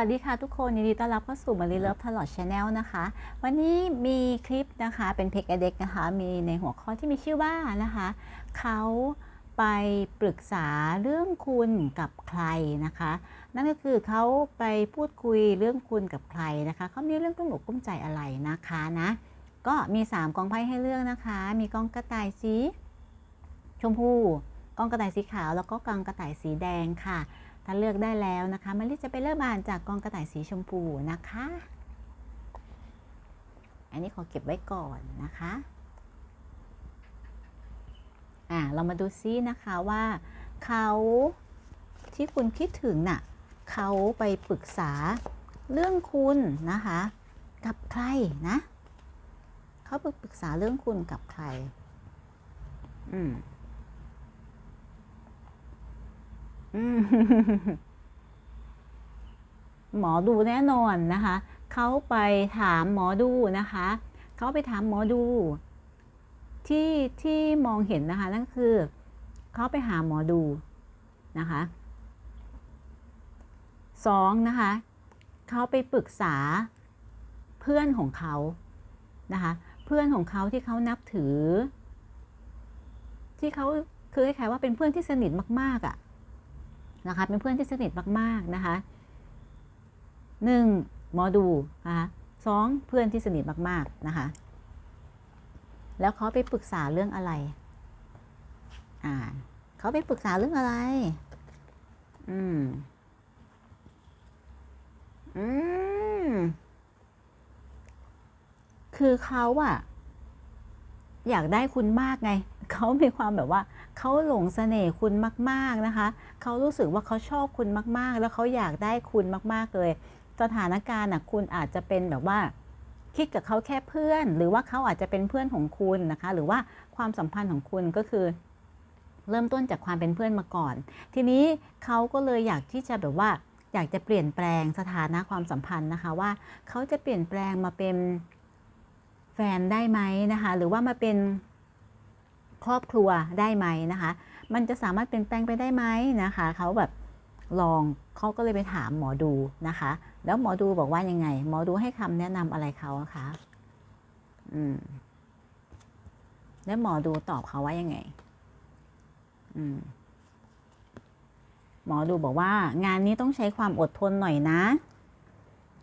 วัสดีค่ะทุกคนยินดีต้อนรับเข้าสู่มารีเลิฟตลอดชาแนลนะคะ วันนี้มีคลิปนะคะเป็นเพกเด็กนะคะ มีในหัวข้อที่มีชื่อว่านะคะ เขาไปปรึกษาเรื่องคุณกับใครนะคะ นั่นก็คือเขาไปพูดคุยเรื่องคุณกับใครนะคะเขามีเรื่องกุ้งอกกุ้มใจอะไรนะคะนะก็มี 3กองไพ่ให้เลือกนะคะ มีกองกระต่ายสีชมพูกองกระต่ายสีขาวแล้วก็กองกระต่ายสีแดงค่ะ ถ้าเลือกได้แล้วนะคะมาริจะไปเริ่มอ่านจากกองกระต่ายสีชมพูนะคะ อันนี้ขอเก็บไว้ก่อนนะคะอ่าเรามาดูซินะคะว่าเขาที่คุณคิดถึงน่ะเขาไปปรึกษาเรื่องคุณนะคะ กับใครนะเขาไปปรึกษาเรื่องคุณกับใคร อืม อืม หมอดูแน่นอนนะคะ เขาไปถามหมอดูนะคะ เขาไปถามหมอดู ที่ที่มองเห็นนะคะ นั่นคือ เขาไปหาหมอดูนะคะสองนะคะ เขาไปปรึกษาเพื่อนของเขานะคะ เพื่อนของเขาที่เขานับถือ ที่เขาคือคล้ายๆว่าเป็นเพื่อนที่สนิทมากๆอะ่ะ นะคะ เป็นเพื่อนที่สนิทมากๆนะคะหนึ่งหมอดูนะคะสองเพื่อนที่สนิทมากๆนะคะ แล้วเขาไปปรึกษาเรื่องอะไร อ่าเขาไปปรึกษาเรื่องอะไร อืม อืม คือเขาอะอยากได้คุณมากไง เขามีความแบบว่าเขาหลงเสน่ห์คุณมาก ๆนะคะ เขารู้สึกว่าเขาชอบคุณมาก ๆ แล้วเขาอยากได้คุณมาก ๆ เลย สถานการณ์นะคุณอาจจะเป็นแบบว่า คิดกับเขาแค่เพื่อน หรือว่าเขาอาจจะเป็นเพื่อนของคุณนะคะ หรือว่าความสัมพันธ์ของคุณก็คือ เริ่มต้นจากความเป็นเพื่อนมาก่อน ทีนี้เขาก็เลยอยากที่จะแบบว่า อยากจะเปลี่ยนแปลงสถานะความสัมพันธ์นะคะว่าเขาจะเปลี่ยนแปลงมาเป็นแฟนได้ไหมนะคะ หรือว่ามาเป็น ครอบครัวได้ไหมนะคะ มันจะสามารถเปลี่ยนแปลงไปได้ไหมนะคะเขาแบบลองเขาก็เลยไปถามหมอดูนะคะ แล้วหมอดูบอกว่ายังไง หมอดูให้คำแนะนำอะไรเขาอะคะอืมแล้วหมอดูตอบเขาว่ายังไง อืมหมอดูบอกว่า งานนี้ต้องใช้ความอดทนหน่อยนะ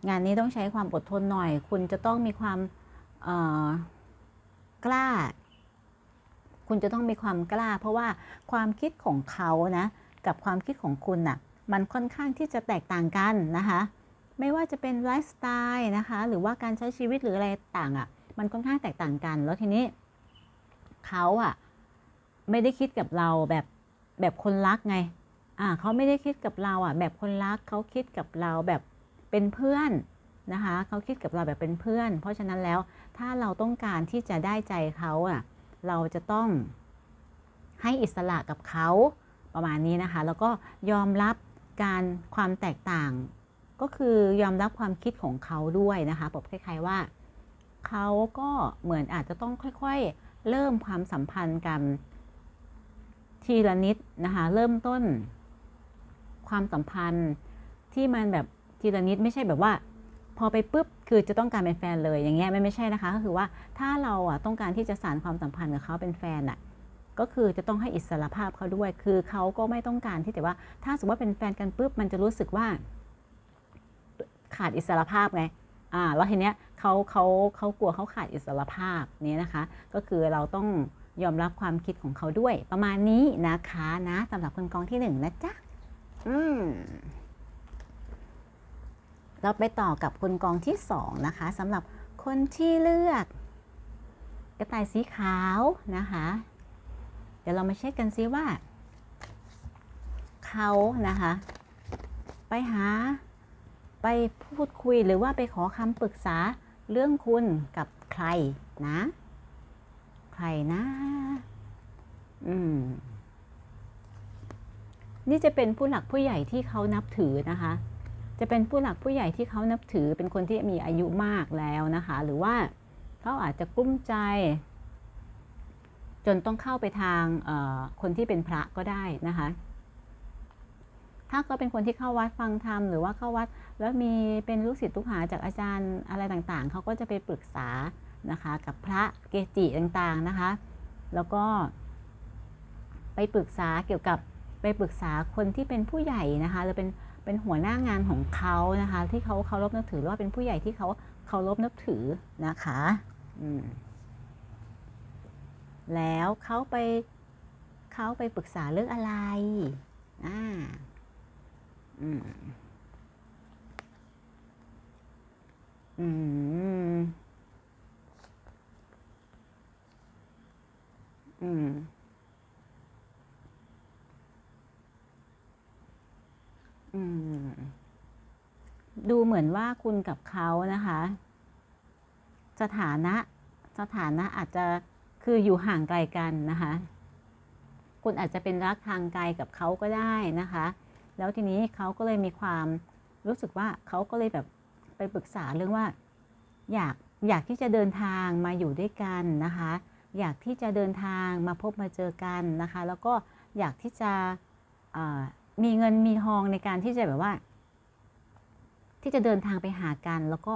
งานนี้ต้องใช้ความอดทนหน่อย คุณจะต้องมีความกล้า คุณจะต้องมีความกล้า เพราะว่าความคิดของเขานะกับความคิดของคุณน่ะมันค่อนข้างที่จะแตกต่างกันนะคะไม่ว่าจะเป็นไลฟ์สไตล์นะคะหรือว่าการใช้ชีวิตหรืออะไรต่างอะ่ะมันค่อนข้างแตกต่างกัน แล้วทีนี้เขาอะ่ะไม่ได้คิดกับเราแบบแบบคนรักไงอ่าเขาไม่ได้คิดกับเราอะแบบคนรักเขาคิดกับเราแบบเป็นเพื่อนนะคะเขาคิดกับเราแบบเป็นเพื่อน เพราะฉะนั้นแล้วถ้าเราต้องการที่จะได้ใจเขาอะ เราจะต้องให้อิสระกับเขาประมาณนี้นะคะ แล้วก็ยอมรับการความแตกต่าง ก็คือยอมรับความคิดของเขาด้วยนะคะแบบคล้ายๆว่าเขาก็เหมือนอาจจะต้องค่อยๆ เริ่มความสัมพันธ์กันทีละนิดนะคะเริ่มต้นความสัมพันธ์ที่มันแบบทีละนิดไม่ใช่แบบว่า พอไปปุ๊บคือจะต้องการเป็นแฟนเลยอย่างเงี้ยไม่ไม่ใช่นะคะ ก็คือว่าถ้าเราอะต้องการที่จะสานความสัมพันธ์กับเขาเป็นแฟนอะก็คือจะต้องให้อิสระภาพเขาด้วย คือเขาก็ไม่ต้องการที่แต่ว่า ถ้าสมมติว่าเป็นแฟนกันปุ๊บมันจะรู้สึกว่า ขาดอิสระภาพไงอ่าแล้วทีเนี้ยเขาเขาเขากลัวเขาขาดอิสระภาพนี้นะคะ ก็คือเราต้องยอมรับความคิดของเขาด้วย ประมาณนี้นะคะนะสำหรับคนกองที่หนึ่งนะจ๊ะอืม เราไปต่อกับคนกองที่สองนะคะสำหรับคนที่เลือก กระต่ายสีขาวนะคะ เดี๋ยวเรามาเช็คกันซิว่า เขานะคะ ไปหาไปพูดคุยหรือว่าไปขอคำปรึกษาเรื่องคุณกับใครนะ ใครนะ อืม นี่จะเป็นผู้หลักผู้ใหญ่ที่เขานับถือนะคะ จะเป็นผู้หลักผู้ใหญ่ที่เขานับถือเป็นคนที่มีอายุมากแล้วนะคะ หรือว่าเขาอาจจะกลุ้มใจ จนต้องเข้าไปทางคนที่เป็นพระก็ได้นะคะ ถ้าเขาเป็นคนที่เข้าวัดฟังธรรมหรือว่าเข้าวัด แล้วมีเป็นลูกศิษย์ลูกหาจากอาจารย์อะไรต่างๆ เขาก็จะไปปรึกษานะคะ กับพระเกจิต่างๆนะคะ แล้วก็ไปปรึกษาเกี่ยวกับไปปรึกษาคนที่เป็นผู้ใหญ่นะคะหรือเป็น เป็นหัวหน้างานของเขานะคะ ที่เขาเคารพนับถือหรือว่าเป็นผู้ใหญ่ที่เขาเคารพนับถือนะคะอืมแล้วเขาไปเขาไปปรึกษาเรื่องอะไรอ่าอืมอืมอืม อืม ดูเหมือนว่าคุณกับเขานะคะ สถานะ สถานะอาจจะคืออยู่ห่างไกลกันนะคะ คุณอาจจะเป็นรักทางไกลกับเขาก็ได้นะคะ แล้วทีนี้เขาก็เลยมีความรู้สึกว่าเขาก็เลยแบบไปปรึกษาเรื่องว่า อยากอยากที่จะเดินทางมาอยู่ด้วยกันนะคะ อยากที่จะเดินทางมาพบมาเจอกันนะคะ แล้วก็อยากที่จะ มีเงินมีทองในการที่จะแบบว่า ที่จะเดินทางไปหากัน แล้วก็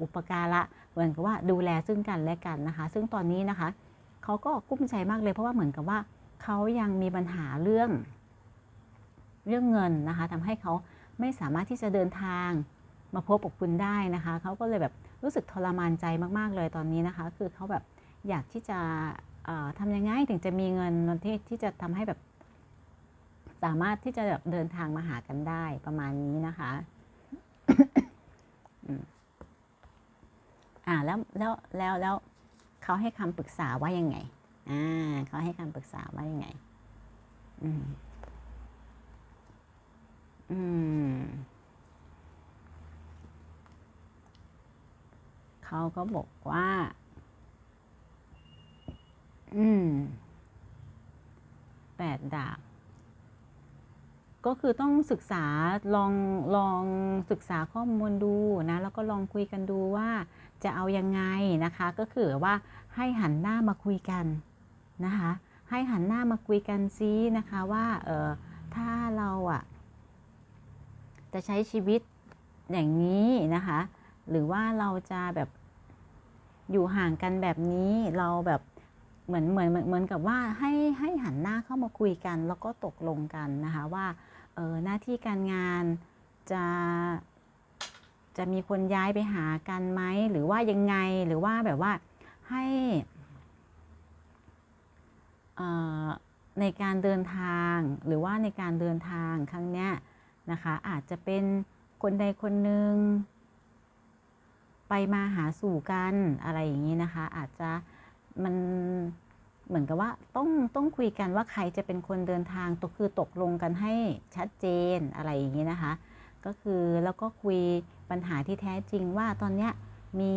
อุปการะเหมือนกับว่าดูแลซึ่งกันและกันนะคะ ซึ่งตอนนี้นะคะเขาก็กุ้มใจมากเลยเพราะว่าเหมือนกับว่าเขายังมีปัญหาเรื่อง เรื่องเงินนะคะทำให้เขาไม่สามารถที่จะเดินทางมาพบกับคุณได้นะคะเขาก็เลยแบบรู้สึกทรมานใจมาก ๆ เลยตอนนี้นะคะ คือเขาแบบอยากที่จะทำยังไงถึงจะมีเงินที่ที่จะทำให้แบบ สามารถที่จะแบบเดินทางมาหากันได้ประมาณนี้นะคะอ่าแล้วแล้วแล้วแล้วเขาให้คำปรึกษาว่ายังไงอ่าเขาให้คำปรึกษาว่ายังไง อืมอืมเขาก็บอกว่า อืมแปดดาบ ก็คือต้องศึกษาลองลองศึกษาข้อมูลดูนะแล้วก็ลองคุยกันดูว่าจะเอายังไงนะคะ ก็คือว่าให้หันหน้ามาคุยกันนะคะ ให้หันหน้ามาคุยกันซินะคะว่าเออถ้าเราอะจะใช้ชีวิตอย่างนี้นะคะ หรือว่าเราจะแบบอยู่ห่างกันแบบนี้เราแบบเหมือนเหมือนเหมือนกับว่าให้ให้หันหน้าเข้ามาคุยกัน แล้วก็ตกลงกันนะคะว่า ออหน้าที่การงานจะจะมีคนย้ายไปหากันไหมหรือว่ายังไงหรือว่าแบบว่าให้ในการเดินทางหรือว่าในการเดินทางครั้งเนี้ยนะคะอาจจะเป็นคนใดคนหนึ่งไปมาหาสู่กันอะไรอย่างนี้นะคะ อาจจะมัน เหมือนกับว่าต้องต้องคุยกันว่าใครจะเป็นคนเดินทางตกคือตกลงกันให้ชัดเจนอะไรอย่างนี้นะคะ ก็คือแล้วก็คุยปัญหาที่แท้จริงว่าตอนเนี้ยมี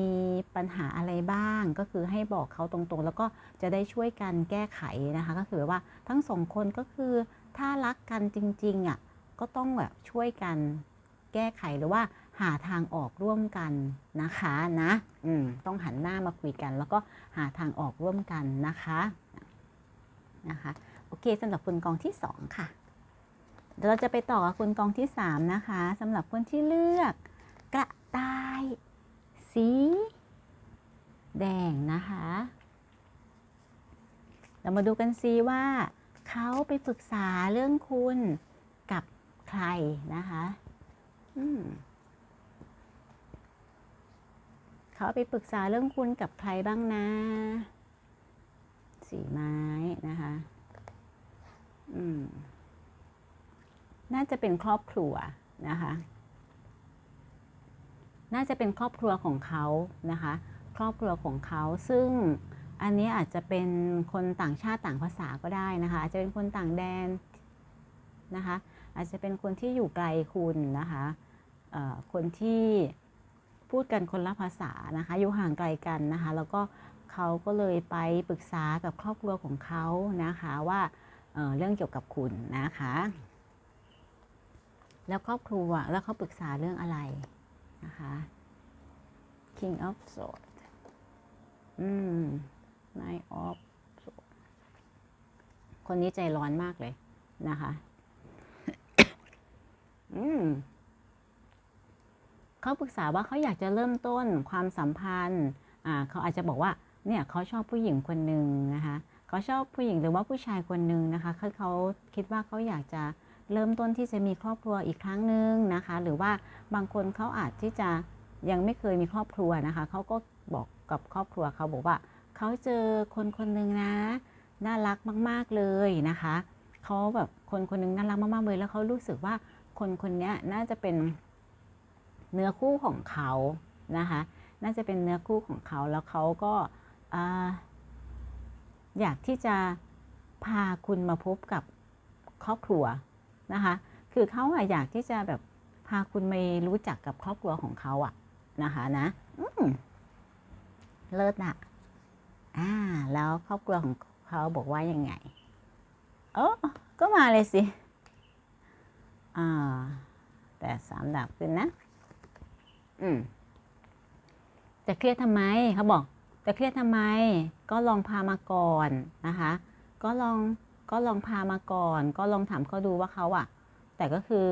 ปัญหาอะไรบ้างก็คือให้บอกเขาตรงๆ แล้วก็จะได้ช่วยกันแก้ไขนะคะ ก็คือว่าทั้งสองคนก็คือถ้ารักกันจริงๆอะก็ต้องแบบช่วยกันแก้ไขหรือว่า หาทางออกร่วมกันนะคะนะต้องหันหน้ามาคุยกัน แล้วก็หาทางออกร่วมกันนะคะนะคะโอเคสำหรับคุณกองที่สองค่ะเดี๋ยวเราจะไปต่อกับคุณกองที่สามนะคะสำหรับคนที่เลือกกระต่าย สี แดงนะคะ เรามาดูกันซิว่าเขาไปปรึกษาเรื่องคุณกับใครนะคะ อืม เขาไปปรึกษาเรื่องคุณกับใครบ้างนะสีไม้นะคะ อืม น่าจะเป็นครอบครัวนะคะ น่าจะเป็นครอบครัวของเขานะคะ ครอบครัวของเขาซึ่งอันนี้อาจจะเป็นคนต่างชาติต่างภาษาก็ได้นะคะ อาจจะเป็นคนต่างแดนนะคะ อาจจะเป็นคนที่อยู่ไกลคุณนะคะคนที่ พูดกันคนละภาษานะคะอยู่ห่างไกลกันนะคะแล้วก็เขาก็เลยไปปรึกษากับครอบครัวของเขานะคะว่าเเรื่องเกี่ยวกับคุณนะคะ แล้วครอบครัวแล้วเขาปรึกษาเรื่องอะไรนะคะ King of Swords อืม Knight of Swords คนนี้ใจร้อนมากเลยนะคะ อืม เขาปรึกษาว่าเขาอยากจะเริ่มต้นความสัมพันธ์เขาอาจจะบอกว่าเนี่ยเขาชอบผู้หญิงคนหนึ่งนะคะเขาชอบผู้หญิงหรือว่าผู้ชายคนหนึ่งนะคะคือเขาคิดว่าเขาอยากจะเริ่มต้นที่จะมีครอบครัวอีกครั้งหนึ่งนะคะ หรือว่าบางคนเขาอาจที่จะยังไม่เคยมีครอบครัวนะคะเขาก็บอกกับครอบครัวเขาบอกว่าเขาเจอคนคนหนึ่งนะน่ารักมาก ๆเลยนะคะเขาแบบคนคนนึงน่ารักมากๆเลยแล้วเขารู้สึกว่าคนคนนี้น่าจะเป็น เนื้อคู่ของเขานะคะ น่าจะเป็นเนื้อคู่ของเขาแล้วเขาก็อ่าอยากที่จะพาคุณมาพบกับครอบครัวนะคะ คือเขาอะอยากที่จะแบบพาคุณไปรู้จักกับครอบครัวของเขาอะนะคะนะเลิศอะอ่า แล้วครอบครัวของเขาบอกว่ายังไงเออก็มาเลยสิ อ่า แต่สามดาบขึ้นนะ อืมจะเครียดทำไมเขาบอก จะเครียดทำไม ก็ลองพามาก่อนนะคะ ก็ลองก็ลองพามาก่อน ก็ลองถามเขาดูว่าเขาอะแต่ก็คือ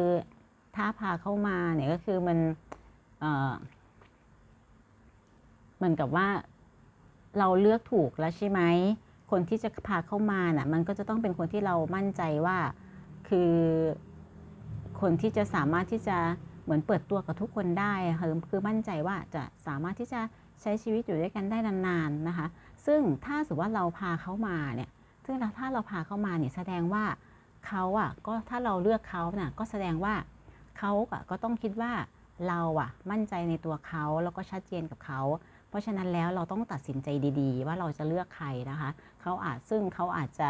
ถ้าพาเข้ามาเนี่ยก็คือมันเออเหมือนกับว่าเราเลือกถูกแล้วใช่ไหมคนที่จะพาเข้ามาน่ะ มันก็จะต้องเป็นคนที่เรามั่นใจว่า คือคนที่จะสามารถที่จะ เหมือนเปิดตัวกับทุกคนได้คือคือมั่นใจว่าจะสามารถที่จะใช้ชีวิตอยู่ด้วยกันได้นานๆนะคะ ซึ่งถ้าสมมติว่าเราพาเขามาเนี่ยซึ่งถ้าเราพาเขามาเนี่ยแสดงว่าเขาอะก็ถ้าเราเลือกเขาน่ะก็แสดงว่าเขาอะก็ต้องคิดว่าเราอะมั่นใจในตัวเขาแล้วก็ชัดเจนกับเขาเพราะฉะนั้นแล้วเราต้องตัดสินใจดีๆ ว่าเราจะเลือกใครนะคะเขาอาจซึ่งเขาอาจจะ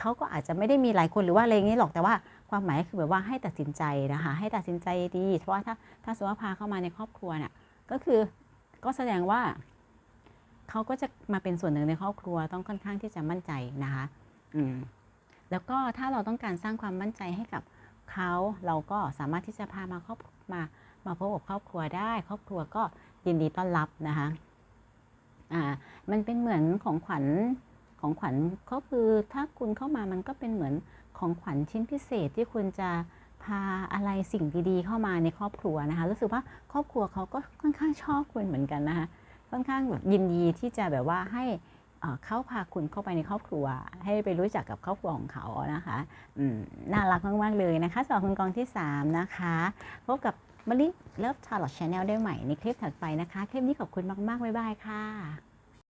เขาก็อาจจะไม่ได้มีหลายคนหรือว่าอะไรอย่างนี้หรอกแต่ว่า ความหมายก็คือแบบว่าให้ตัดสินใจนะคะ ให้ตัดสินใจดี เพราะว่าถ้าถ้าสมมติว่าพาเข้ามาในครอบครัวเนี่ยก็คือก็แสดงว่าเขาก็จะมาเป็นส่วนหนึ่งในครอบครัวต้องค่อนข้างที่จะมั่นใจนะคะอืมแล้วก็ถ้าเราต้องการสร้างความมั่นใจให้กับเขาเราก็สามารถที่จะพามาครอบมามาพบกับครอบครัวได้ ครอบครัวก็ยินดีต้อนรับนะคะอ่ามันเป็นเหมือนของขวัญของขวัญก็คือถ้าคุณเข้ามามันก็เป็นเหมือน ของขวัญชิ้นพิเศษที่คุณจะพาอะไรสิ่งดีๆเข้ามาในครอบครัวนะคะรู้สึกว่าครอบครัวเขาก็ค่อนข้างชอบคุณเหมือนกันนะคะค่อนข้างแบบยินดีที่จะแบบว่าให้เขาพาคุณเข้าไปในครอบครัว ให้ไปรู้จักกับครอบครัวของเขานะคะน่ารักมากๆเลยนะคะสำหรับคุณกองที่สามนะคะพบกับมะลิเลิฟชาร์ลอตชาแนลได้ใหม่ในคลิปถัดไปนะคะ คลิปนี้ขอบคุณมากๆบ๊ายบายค่ะ